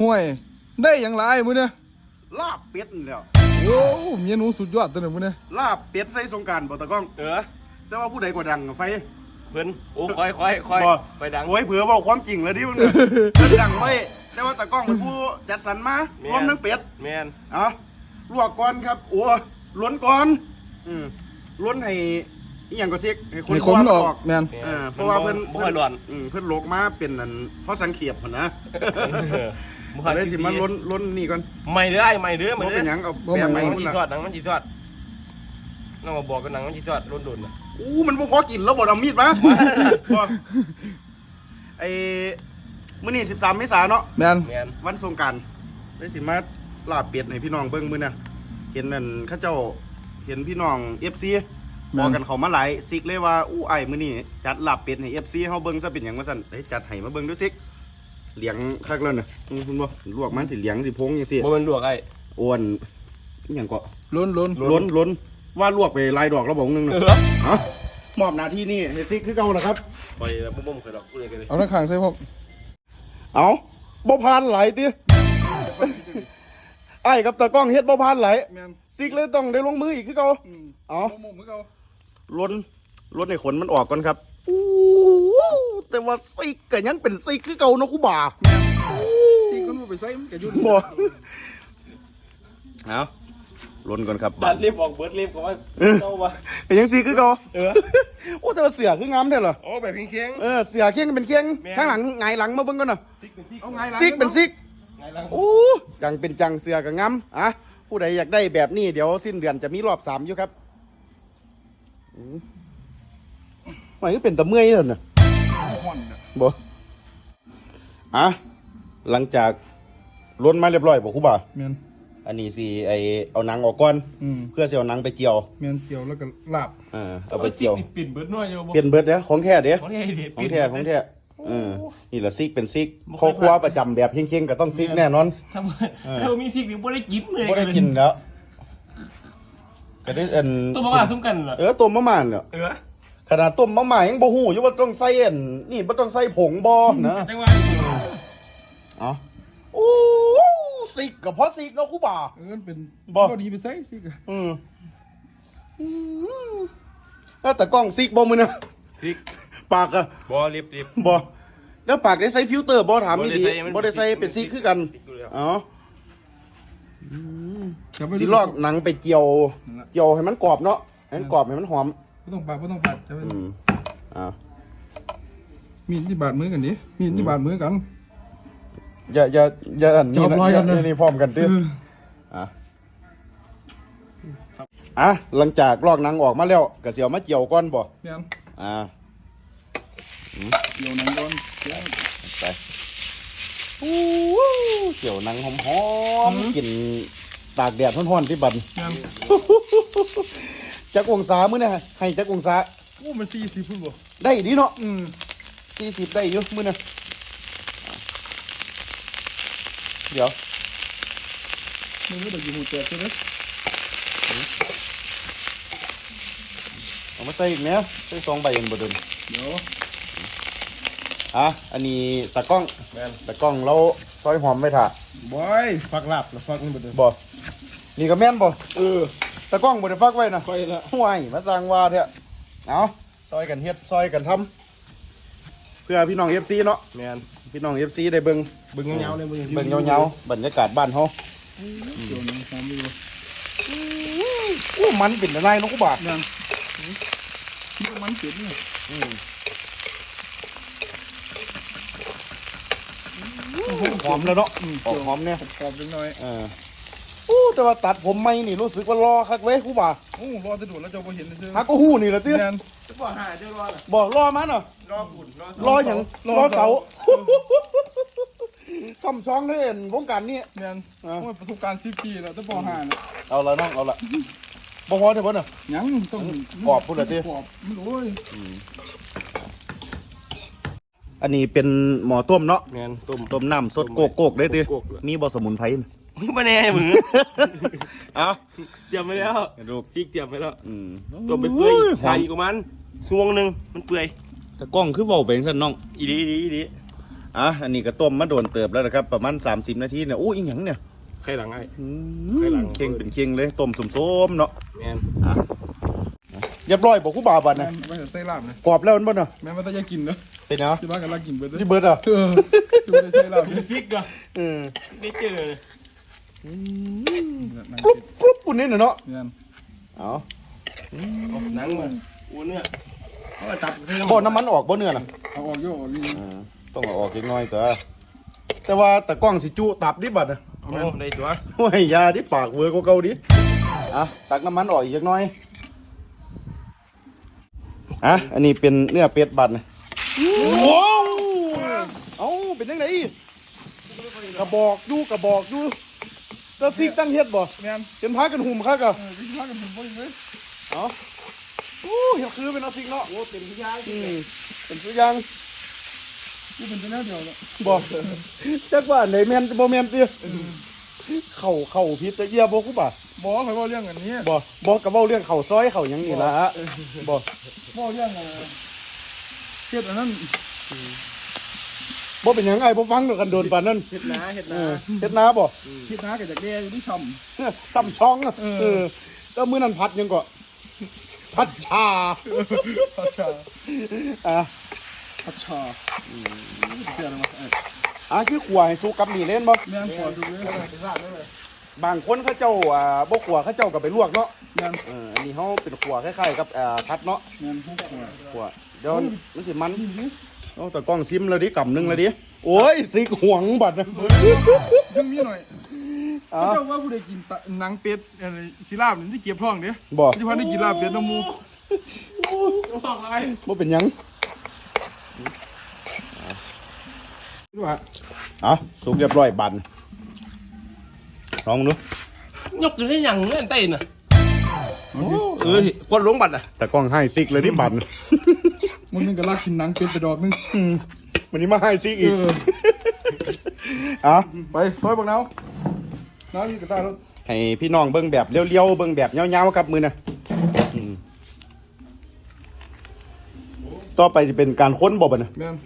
ห่วย ได้อย่างไรมื้อเนี่ยลาบเป็ดนี่แหล้วโอ้เมียหนูสุดยอดตัวนี้มื้อเนี่ยลาบเป็ดใส่สงกรารบ่ตะก้อง เออแต่ว่าผู้ใดกว่าดังอะไฟ เพิ่นโอ้คอยคอยคอยบ่ ไปดัง โอ้ยเผื่อเว้าความจริงแล้วดิมึงเนี่ยเพิ่นดังไว้แต่ว่าตะก้องเป็นผู้จัดสรรมารวมทั้งเป็ดแมนเอะลวกก่อนครับโอ้ล้วนก่อนอืมล้วนให้อีหยังก็ซิกให้คนให้คคนวมันออออกกแม่นเออเพราะว่าเพิ่นบ่ค่อยร้อนอืมเพิ่นโลกมาเป็นอันพ่อสังเขียบพุ่นนะ บ่ค่อยเลยสิมาล้นล้นนี่ก่อนไม่เด้อไอ้ไม่เด้อบ่มันเป็เด้นอหยังเอาบ่แบบไม่ใหม่มันพุ่นจีล่ะทอดหนังมันจีทอดน้องมาบอกกันหนังมันจีทอดล้นโดนน่ะอู้มันบ่พอกินแล้วบ่เอามีดมาบ่ไอ้มื้อนี้13เมษายนเนาะแม่นแมนวันสงกรารได้สิมาลาบเป็ดให้พี่น้องเบิ่งมื้อน่ะเห็นนั่นเขาเจ้าเห็นพี่น้อง FC บแม่อกนกันเขามาหลายซิกเลยว่าอู้ไอ้มื้อนี้จัดลาบเป็ดให้ FC เฮาเบิ่งซะเป็นหยังว่าซั่นเฮ้ยจัดให้มาเบิ่งดูซิก เลี้ยงคักแล้วน่ะอืมคุณบ่ลวกมันสิเลี้ยงสิพงจังซี่บ่แมันลวกไอ้อ้วนอหย่างก็ล้นล้นล้นล้นว่าลวกไปลายดอกแล้วบอกนึงเอนะอฮะมอบหน้าที่นี่ให้ซิกคือเก่านะครับไปแล้วบ่บ่มเคยดอกพูดกันเลยเอาทั้งข้างใส่พร้อมเอาบ่พานไหลายติไอ้กับตากล้องเฮ็ดบ่พานไหลายแม่นซิกเลยต้องได้ลงมืออีกคือเก่าอืมเอาบ่หมุมคือเก่าล้นล้นในขนมันออกก่อนครับ อู้แต่ว่าซิกก็ยังเป็นซิกคือเก่าเนาะครูบ่าสิคนบ่ไปใส่มันก็อยู่บ่เอาล้นก่อนครับตัดรีบออกเบิดรีบก็ว่าเข้ามาเป็นยังซิกคือเก่าเออโอ้แต่ว่าเสือคืองามแท้เหรอโอ้แบบเคียงเออเสือเคียงเป็นเคียงแม่นข้างหลังหงายหลังมาเบิ่งก่อนน่ะซิกเป็นซิกเอาไงล่ะซิกเป็นซิก ไงล่ะโอ้จังเป็นจังเสือกับงำอะผู้ใดอยากได้แบบนี้เดี๋ยวสิ้นเดือนจะมีรอบสามอยู่ครับอืม มันก็เป็นตะเมื่อยแล้วน่ะฮ้อนน่ะบ่อะหลังจากล้นมาเรียบร้อยบ่ครูบ่าแม่นอันนี้สิไอเอาหนังออกก่อน อืมเพื่อสิเอาหนังไปเจียวแม่นเกี่ยวแล้วก็ลาบเออเอาไปเจียว ปิ่นเบิดน้อยอยู่บ่เปลี่ยนเบิดเด้อของแท้เด้อ ของนี่ไอ้เด็ดของแท้ของแท้เออนี่ละซิกเป็นซิกข้อครัวประจำแบบเคียงๆก็ต้องซิกแน่นอนถ้าบ่ถ้าบ่มีซิกนี่บ่ได้กินเลยบ่ได้กินแล้วก็ได้อันตัวมาว่าซุ่มกันเหรอเออต้มมะม่าเนี่ยเออข นาดต้มมะม่ายังบ่ฮู้อยู่ว่าต้องใส่อันนี่บ่ต้องใส่ผงบ่นะจังหวะเอ้าโอ้ซิกก็เพราะซิกเนาะครูบ่าเออมันเป็นบ่ บ่ดีไปใส่สิกะอืมอืมแล้วแต่กล้องซิกบ่มื้อนะซิกปากอะบ่รีบรีบบ่แล้วปากได้ใส่ฟิลเตอร์บ่ถามนี่ดีบ่ได้ใส่มัน บ่ได้ใส่เป็นซิกคือกันซิกอยู่แล้วเอ๋อจะไปสิลอกหนังไปเกี่ยว เกี่ยวให้มันกรอบเนาะให้มันกรอบให้มันหอม บ่ต้องปาดบ่ต้องปาดจะไปอืมอ่ามีดที่บาดมือกันดิมีดที่บาดมือกัน อย่าอย่าอย่าอันนี้จอบนะรอยกันนะนี่นี่พร้อมกันติอะหลังจากลอกหนังออกมาแล้วก็สิเอามาเจียวก่อนบ่แม่นอ่าเกี่ยวหนังก่อนเกี่ยวไปอู้เจียวหนังหอมๆกลิ่นตากแดดร้อนๆที่บันแม่น จักองศามื้อนี้ให้จักองศาโอ้มัน40พุ่นบ่ได้ดีเนาะอืม40ได้อยู่มื้อนี้เดี๋ยวมันก็ได้อยู่หมู่แตกใช่มั้ยเอามาใส่อีกแหน่ใส่สองใบเองบ่เดินเดี๋ยวอะอันนี้ตากล้องแม่นตากล้องเราซอยหอมไว้ท่าบอยฟักลาบแล้วฟักนี่บ่ได้บ่นี่ก็แม่นบ่เออ ตากล้องบ่ได้ฟักไว้นะไปละห่วยมาสร้างว่าเถอะเอาซอยกันเฮ็ดซอยกันทำเพื่อพี่น้อง FC เนาะแม่นพี่น้อง FC ได้เบิ่งเบิ่งยาวๆเลยเบิ่งเบิ่งยาวๆบรรยากาศบ้านเฮาเกี่ยวหนังหอมอยู่โอ้มันเป็นอะไรเนาะกูบ่าแม่นนี่ก็มันเสียนี่อืมหอมแล้วเนาะอืมออกหอมเนี่ยกรอบๆจังหน่อยเออโอ้ แต่ว่าตัดผมใหม่นี่รู้สึกว่ารอคักเว้ยกูบ่าโอ้รอจะดูดแล้วเจ้าบ่เห็นซื่อหาก็ฮู้นี่ล่ะติแม่นบ่หาเด้อรอล่ะบอกรอมาเนาะรอฝุ่นรอรอหยังรอรอเสาเสาซ่อมช่องเด้อนวงการนี้แม่นอ่าโอ้ยประสบการณ์10ปีแล้วแต่บ่หาน่ะเอาละน้องเอาละบ่พอเด้อบ่เนาะยังต้องกรอบพูดเลยสิกรอบมันโอ้ยอันนี้เป็นหมอต้มเนาะแม่นต้มต้มน้ำสดโกกโกกได้ติโกกๆเลยมีบ่สมุนไพร บ่แน่มึงเอ้าเตรียมไว้แล้วลูกซิกเตรียมไว้แล้วอืมตัวไปเปื่อยหอขามยอีกประมาณช่วงหนึงมันเปื่อยตะกล้องคือเว้าไปจังซั่นน้องอีดีอีดีอีดีอะอันนี้ก็ต้มมาโดนเติบแล้วนะครับ ประมาณ 30 นาทีเนี่ยโอ้ยอีหยังเนี่ยใครหลังไอ้อืเคยหลัมงเค็งเป็นเค็งเลยต้มสมๆเนาะแม่นเรียบร้อยบอกกูบ่าวบัดแม่นะนไม่ใช่ไส้ลาบนะกรอบแล้วมันบ่เนาะแม่นว่าแต่อยากกินเนาะเป็นเนาะที่บ้านกันรักกินเบิดเลยที่เบิร์ดอะเออที่ไม่ได้ไส้ลาบเลยพริกอะเออได้เจอเลยนั่ง กรุบกรุบปุ่นนี่น่ะเนาะแม่นเอาหนังมันอ้วนเนื้อตัดให้บ่น้ำมันออกบ่เนื้อน่ะเอาออกโย่ต้องเอาออกเล็กน้อยแต่แต่ว่าตะกล้องสิจุตับดิบัดนะโอ้ได้ตัวโอ้ยยาดิปากเวอร์กว่าเก่าดิอะตักน้ำมันออกอีกน้อยอะอันนี้เป็นเนื้อเป็ดบัดนะว้าวเอ้าเป็นยังไงกระบอกอยู่กระบอกอยู่ แตะซิกตั้งเฮ็ดบ่แม่นเป็นพากันหุ่มคักอะเออที่บ้านกันผมบ่ได้เลยเอาโอ้เฮ็ดคือเป็นเอาซิกเนาะโอ้เป็นทุกอย่างอืมเป็นทุกอย่างนี่เป็นตัวแนวเดียวเนาะบ่จักว่าอันไหนแม่นบ่แม่นติเข้าเข้าผิดจะเอียบ่กูป่ะบ่ใครบ่เรื่องอันนี้บ่บ่ก็เว้าเรื่องเข้าซอยเข้าหยังนี่ล่ะบ่บ่เรื่องเออเฮ็ดอันนั้น บ่เป็นหยังไงบ่ฟังดอกกันโดนปานนั้นเห็ดนาเห็ดเอนาอเฮ็ดนาบ่คิดหาก็จากแย่อยู่ที่ช่ำ ซ้ำช่องอะเออ เออก็มื้อนั้นผัดหยังก็ผัดชาผัดชาอะผัดชาเสียอะไรมาเอ้ยอะคือขัวให้สุกกับนี่เล่นบ่แม่นขอดูเลยเป็นราดได้เลยบางคนเขาเจ้าอ่าบ่ขัวเขาเจ้าก็ไปลวกเนาะแม่นเอออันนี้เฮาเป็นขัวคล้ายๆกับอ่าผัดเนาะแม่นพวกหัวขัวเดี๋ยวมันสิมัน โอ้แต่กล้องซิมแล้วดิกำหนึงแล้วดิโอ้ยสิหวงบัดนะยังมีหน่อยอะเจ้าว่าผู้ใดกินตะหนังเป็ดอะไรสิลาบนี่ที่เก็บท้องเด้บ่ที่พันได้กินลาบเป็ดน้ำมูบอกอะไรบ่เป็นหยังดูว่าเอะสุกเรียบร้อยบันลองดูยกขึ้นให้หยังเงื่อนเต้นอะเออควนลงบัตรอะแต่กล้องให้ซิกเลยดิบัน มึงนึงก็ลากกินหนังเป็ดไปดอกนึงอืมวันนี้มาให้ซิกเออีกออะไปซอยบักนาวน้าวนี่กระตายรถให้พี่น้องเบิ่งแบบเลี้ยวๆเบิ่งแบบเงาๆครับมือนะอืมต่อไปจะเป็นการค้นบ่บ่นะแม่น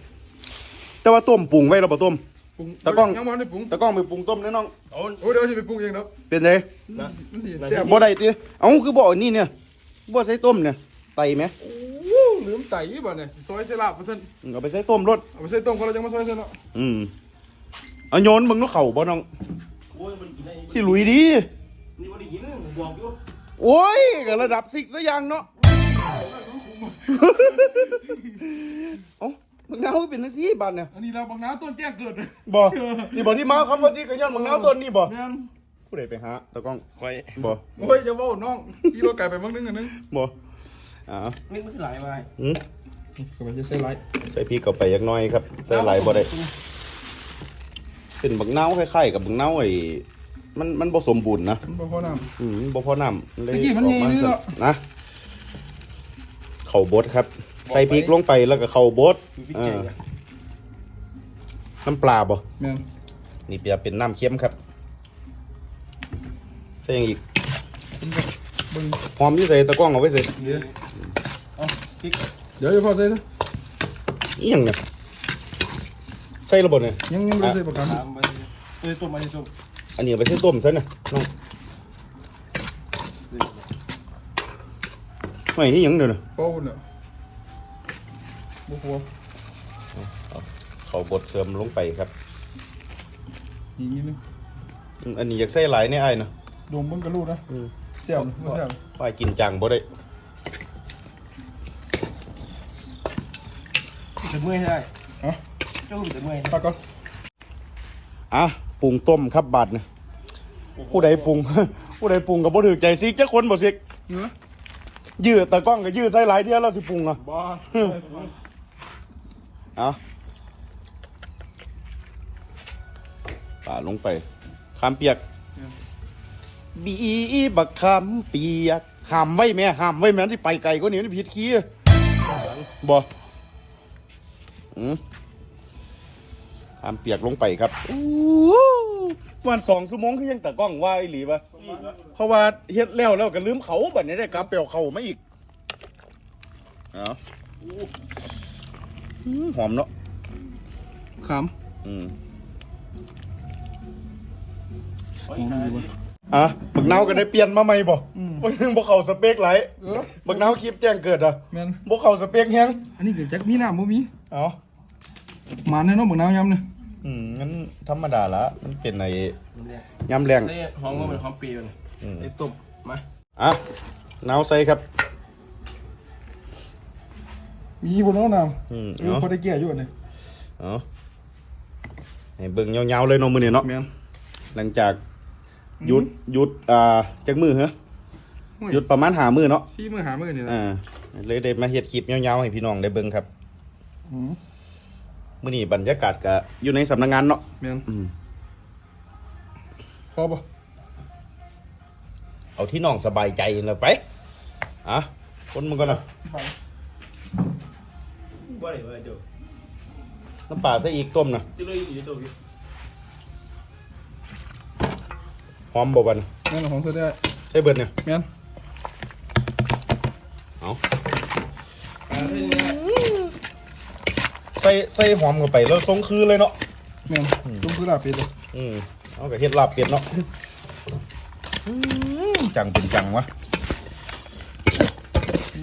แต่ว่าต้มปรุงไว้แล้วบ่ต้มปรุงตะกล้องยังบ่ได้ปรุงแต่กล้องไปปรุงต้มแน่น้องโอ้โอ้ยเดี๋ยวจะไปปรุงเองเนาะเป็นไงมันสิแซ่บบ่ได้ติเอ้าคือบ่อันนี้เนี่ยบ่ใส่ต้มเนี่ยไตไหมโอ้ ลืมไตบ่เนี่ยสิซอยใส่ลาบเพิ่นอืมเอาไปใส่ต้มรสเอาไปใส่ต้มก็เราจังมาซอยใส่เนาะอืมเอาโยนมึงนกเข่าบ่น้องโหมันกินได้สิหลุยดีนี่ว่าได้ยินบอกอยู่โอ้ยก็ระดับซิกซะยังเนาะเอ้ามึงเน่าเป็นจังซี่บานเนี่ยอันนี้เราบักนาวต้นแจ้งเกิดเลยบ่นี่บ่ที่มาคำว่าซิกก็ย้อนมึงเน่าต้นนี่บ่แม่นผู้ใดไปหาตะกล้องคอยบ่โอ้ยจะเว้าน้องขี่รถไก่ไปบักนึงอันนึงบ่ อ่านี่มันคือหลายมาหืมก็มันจะใส่หลายใส่พริกเข้าไปจักหน่อยครับ ใส่หลายบ่ได้เป็นบักเน่าคล้ายๆกับบักเน่าไอ้มันมันบ่สมบูรณ์นะมันบ่พอน้ำอืมบ่พอน้ำเลยตะกี้มันออกาใหญ่นี่เนาะนะเข่าบดครับ ใส่พริกลงไปแล้วก็เข่าบดพี่เอเก่งออะน้ำปลาบ่ แม่นนี่จะเป็นน้ำเค็มครับใส่หยังอีกเบิ่ งหอมที่ใส่ตะกร้องเอาไว้ใส่เดี๋ยวพริกเดี๋ยวจะพอใส่นะอีหยังเนี่ยใส่ระบบเนี่ยยังยังไม่ได้ใส่ประกันตามไปเออต้มมาที่ต้มอันนี้เอาไปใส่ต้มซะเนี่ยน้องไม่อีหยังเดี๋ยวนะเป้าเนี่ยบ่พอเข่าบดเสริมลงไปครับอีกนิดนึงอืมอันนี้อยากใส่หลายในไอ้ายนะดมเบิ่งกระลูกนะ อืมแซ่บนะบ่แซ่บว่ากินจังบ่ได้จะเมื่อยได้เจ้าจะเมื่อยตักก่อนอะปรุงต้มครับบาดเนี่ยผู้ใดปรุง ผู้ใดปรุงกับบ่ถือใจซิกจักคนบ่ซิกเนื้อยืดตะกล้องก็ยืดใส่หลายเที่ยวแล้วสิปรุงอะบ้าเอาป่าลงไปขามเปียก บีบักขามเปียกห้ามไว้แม่ห้ามไว้แม่ที่ไปไกลก็หนีมันผิดขี้บ่อืมขามเปียกลงไปครับอู้วันสองชั่วโมงคือยังตะกล้องว่าไอ้หลีปะเพราะว่าเฮ็ดแล้วแล้วก็ลืมเขาบัดนี้ได้กลับเปียวเขามาอีกเอาอืมหอมเนาะขามอืมโอ้ยหาดิ อะบักนาวก็ได้เปลี่ยนมาใหม่บ่อืมบ่นึงบ่เข้าสเปคหลายเออ บักนาวคลิปแจ้งเกิดอะแม่น บ่เข้าสเปคแฮงอันนี้เกิดจากมีน้ำบ่มีเอ้าหมาแน่เนอนบ่น้ำยำเนี่ยอืมงั้นธรรมดาละมันเป็นไอ้ยำแรงใส่หอมก็เป็นหอมปีมันอืมไอ้ตุบมาอะนาวใส่ครับมีบ่เน้องน้อืมำเออเนาะพอได้แก่อยู่อันนี้เนาะให้เบิ่งยาวๆเลยเนาะมื้อนี้เนาะ แม่นหลังจาก หยุดหยุดอ่าจักมือเหรอหยุดประมาณหามือเนาะซี่มือหามือนี่นะอ่าเลยได้มาเฮ็ดคลิปยาวๆให้พี่น้องได้เบิ่งครับอืมมื้อนี้บรรยากาศก็อยู่ในสำนักงานเนาะแม่นอืมพอบ่เอาที่น้องสบายใจเลยไปอะคนมึงก่อนนะไปบ่ได้บ่ได้เดี๋ยวน้ำปลาใส่อีกต้มนะจะเลยอยู่ตัวพี่ หอมบ่บันแม่นของเธอได้ใส่เบิดเนี่ยแม่นเอาอ่าให้เนี่ยใส่ใส่หอมเข้าไปแล้วทรงคือเลยเนาะแม่นต้มคือลาบเป็ดเลยอืมเอากับเฮ็ดลาบเป็ดเนาะอืมจังเป็นจังวะอื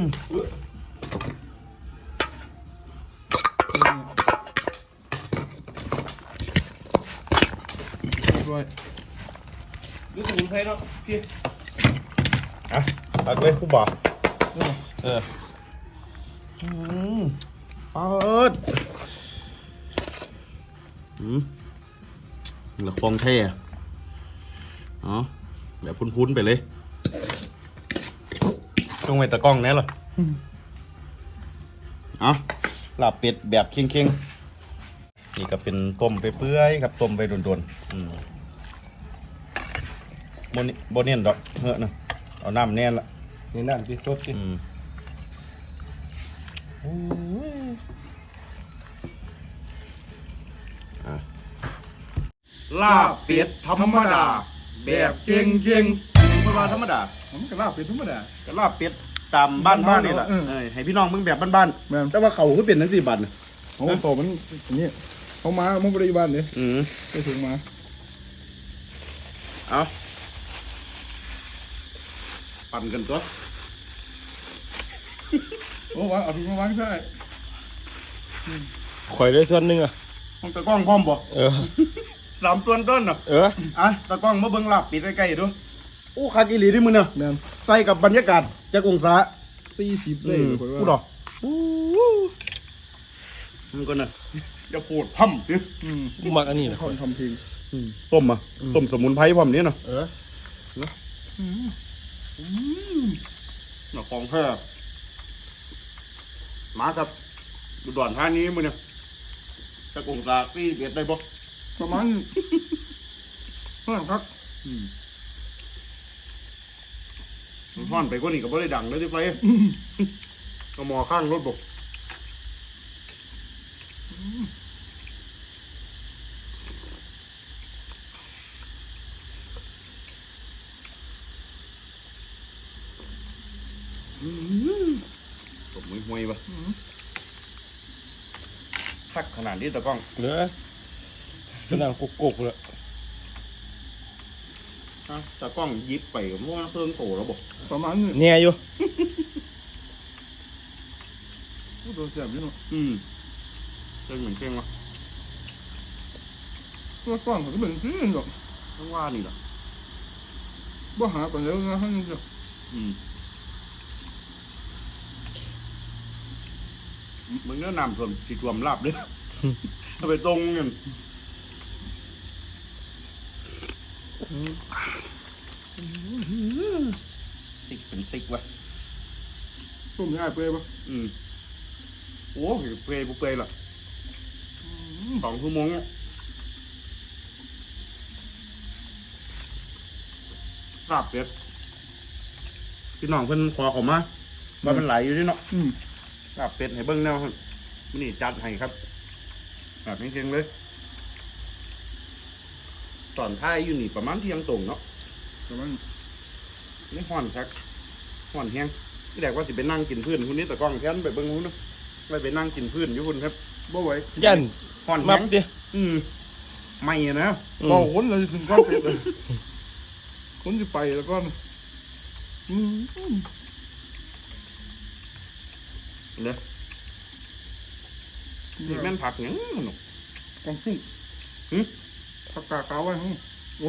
ม เรียบร้อย รู้ สมุนไพรเนาะพี่อะตักเลยคู่บ่าเออเอออืมเปิดอืมเหลือฟองเท่อะเอ๋อแบบพุ้นๆไปเลยต้องไปตะกล้องแน่เหรอเอาลาบเป็ดแบบเค็งๆ นี่ก็เป็นต้มไปเปื่อยๆครับต้มไปโดนๆ อืมบนบนเนียนดอกเฮ้อะนะเอาน้ำแน่นละนี่น้ำพี่สดกินอืมอะลาบเป็ดธรรมดา แบบเก่งเก่งเวลาธรรมดามันก็ลาบเป็ดธรรมดา ก็ลาบเป็ดตามบ้านบ้านนี่แหละเออ เออให้พี่น้องมึงแบบบ้านแม่นๆแต่ว่าเขาก็เป็นทั้งสี่บัตรโอ้โตมันอย่างนี้เขามามันบ่ได้อยู่บ้านเด้อืม ไปถึงมาเอา ปั่นกันตัวโอ้วางเอาถุงมาวางใช่ข่อยได้ส่วนหนึงอะมึงตะกล้องพร้อมบ่เออสามส่วนต้นน่ะเอออะตะกล้องมาเบิ่งลาบปิดใกล้ๆดูอู้คักอีหลีดิมึงเนี่ยแม่นใส่กับบรรยากาศจากองศา40เลยบอกว่ากูดอกมึงก็น่ะจะปวดพั่มดิอืมกูมักอันนี้นะเขาทำเพลงต้มอะต้มสมุนไพรพร้อมนี้เนาะเออน่ะ ของแท้มาครับดูด่อนท่านี้มึงเนี่ยจากองศาตีเบียดได้บ่ประมาณนั่นครับมันห้อนไปกว่านี้ก็บ่ได้ดังเลยที่ไปก็หมอข้างรถบก ตบมือห่วยปะคักขนาดนี้ตะกล้องเออสนางกุกกุกเลยอะตะกล้องหยิบไปกับพวกเครื่องโตแล้วบอกประมาณนี้เนี่ยอยู่ผู้โดนเสียบอยู่เนาะอืมเก่งเหมือนเก่งวะตัวกล้องเขาก็เป็นซื้อหรอกต้องว่านี่เหรอบ่หาก่อนแล้วนะให้มันจะอืม มึงเนื้อนำส่วนสีรวมลาบด้วยเอาไปตรงเงินสิกเป็นสิกวะต้มง่ายเปื่อยปะอืมโอ้ยเปรย์บุเปรย์หรอสองชั่วโมงเนี่ยลาบเป็ดพี่น้องเพิ่นขอเขามาว่ามันไหลอยู่นี่เนาะอืม ลาบเป็ดให้เบิ้งแนวครับมื้อนี่จัดให้ครับแบบนี้เชียงๆเลยตอนท้ายอยู่นี่ประมาณเที่ยงตรงเนาะประมาณนี่ห่อนชักห่อนแห้งที่แรกว่าสิไปนั่งกินพื้นคุณนี่แต่กล้องแค้นไปเบิ้งคุณเนาะไปไปนั่งกินพื้นอยู่คุณครับบ่ไหวยันห่อนมัแห้บงดิอืมไม่อะนะอืมเบาคนเลยถึงก้อนเป็ดเลยคนจะไปแล้วก็อืม เลยนี่แม่นผักหยังหนูกองตุ้งหึผักกาดขาวไว้ห้องโอ้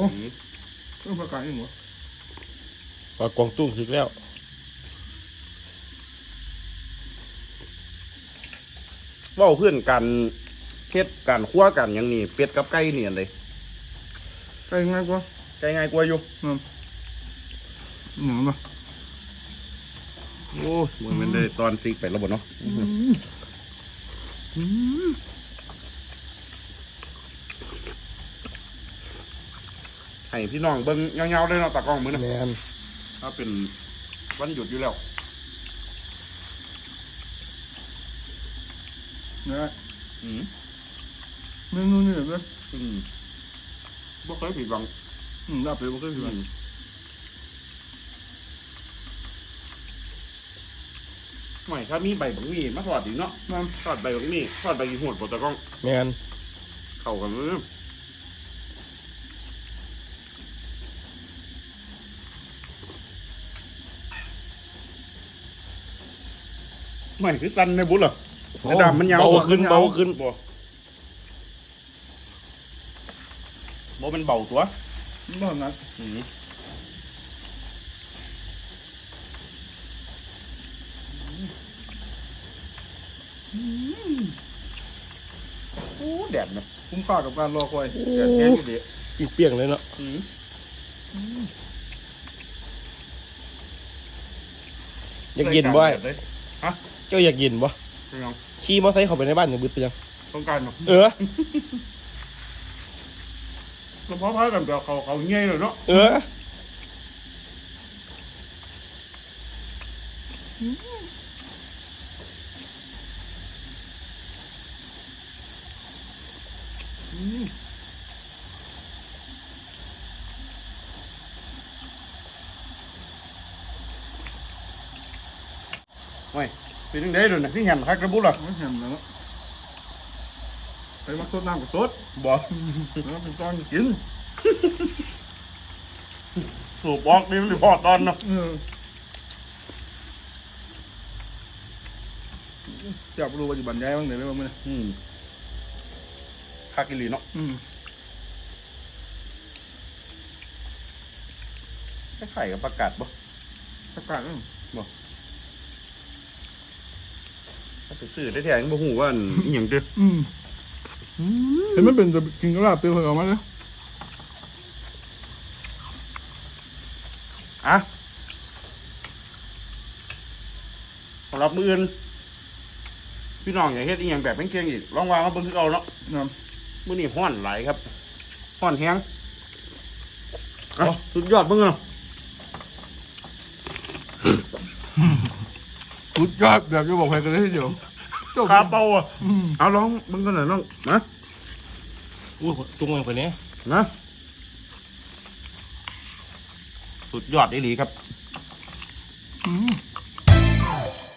เรื่องผักกาดนี่หรอปลากวางตุ้งถึงแล้ว เว่าเพื่อนกันเฮ็ดการคั่วกันหยังนี่เป็ดกับไก่เนี่ยเลยใกล้ง่ายกว่าไก่ง่ายกว่าอยู่หนังเนาะ โอ้ยมันเป็นได้ตอนซิกไปแล้วบ่เนาะให้พี่น้องเบิ่งเงาๆเลยเนาะตากล้องมือนะแมนถ้าเป็นวันหยุดอยู่แล้วนะอืมเมนูนี่แบบอืมบ่เคยผิดหวังอืมลาบเป็ดบ่เคยกินหน่อ ยถ้ามีใบบักมี่มาทอดอีกเนาะน้ทอดใบบักมี่ทอดใบกี่หัวดบ่ตะกล้องแมนเข้ากันเลยไม่คือสันในบุญเหรอกระดาษมันยาวเบากว่าขึ้นเบาขึ้นบ่บ่เป็นเบาตัวำบ่นัดอืม โอ้แดดเนาะคุ้มค่ากับการรอคอยแดดแห้งอยู่ดีกินเปรี้ยงเลยเนาะอืมอยากกินบ่ไอ้เลยเจ้าอยากกินบ่เป็นยังขี่มอเตอร์ไซค์เข้าไปในบ้านอย่างบึดไปยังต้องการเนาะเออเฉพาะพากันแบบเขาเขาเงี้ยเลยเนาะเออ เป็นยังไงเดี๋ยวนี้ที่เห็นคักกระบุล่ะไม่เห็นแล้วเนาะไปมาสดน้ำกับสดบ่แล้วเป็นตอนกิน สูบออกนี่มันสิพอตอนเนาะเอออยากรู้ว่าจะบรรยายบ้างไหนได้บ้างมั้ยอืม คักอีหลีเนาะอืมคล้ายๆกับประกาศบ่ประกาศแล้วถ้าไปซื้อได้แท้ยังบ่ฮู้ว่าอันอีหยังเด้ออืมเห็นมันเป็นจะกินกระลาบเปรี้ยวเหรออกมาเลยอะสำหรับมื้ออื่นพี่น้องอย่าเฮ็ดอีหยังแบบเก่งๆอีกลองวางมาเบิ่งคือเอาเนาะน้ มื้อนี้ฮ้อนหลายครับฮ้อนแฮงอะสุดยอดเบิ่งเนาะำสุดยอดแบบจะบอกใครกันเลยทีเดียวเจ้คาเป่าอะอืมเอาลองเบิ่งกันหน่อยน้องนะอู้จุงมันไปเนี้ยนะสุดยอดอีหลีครับ อืม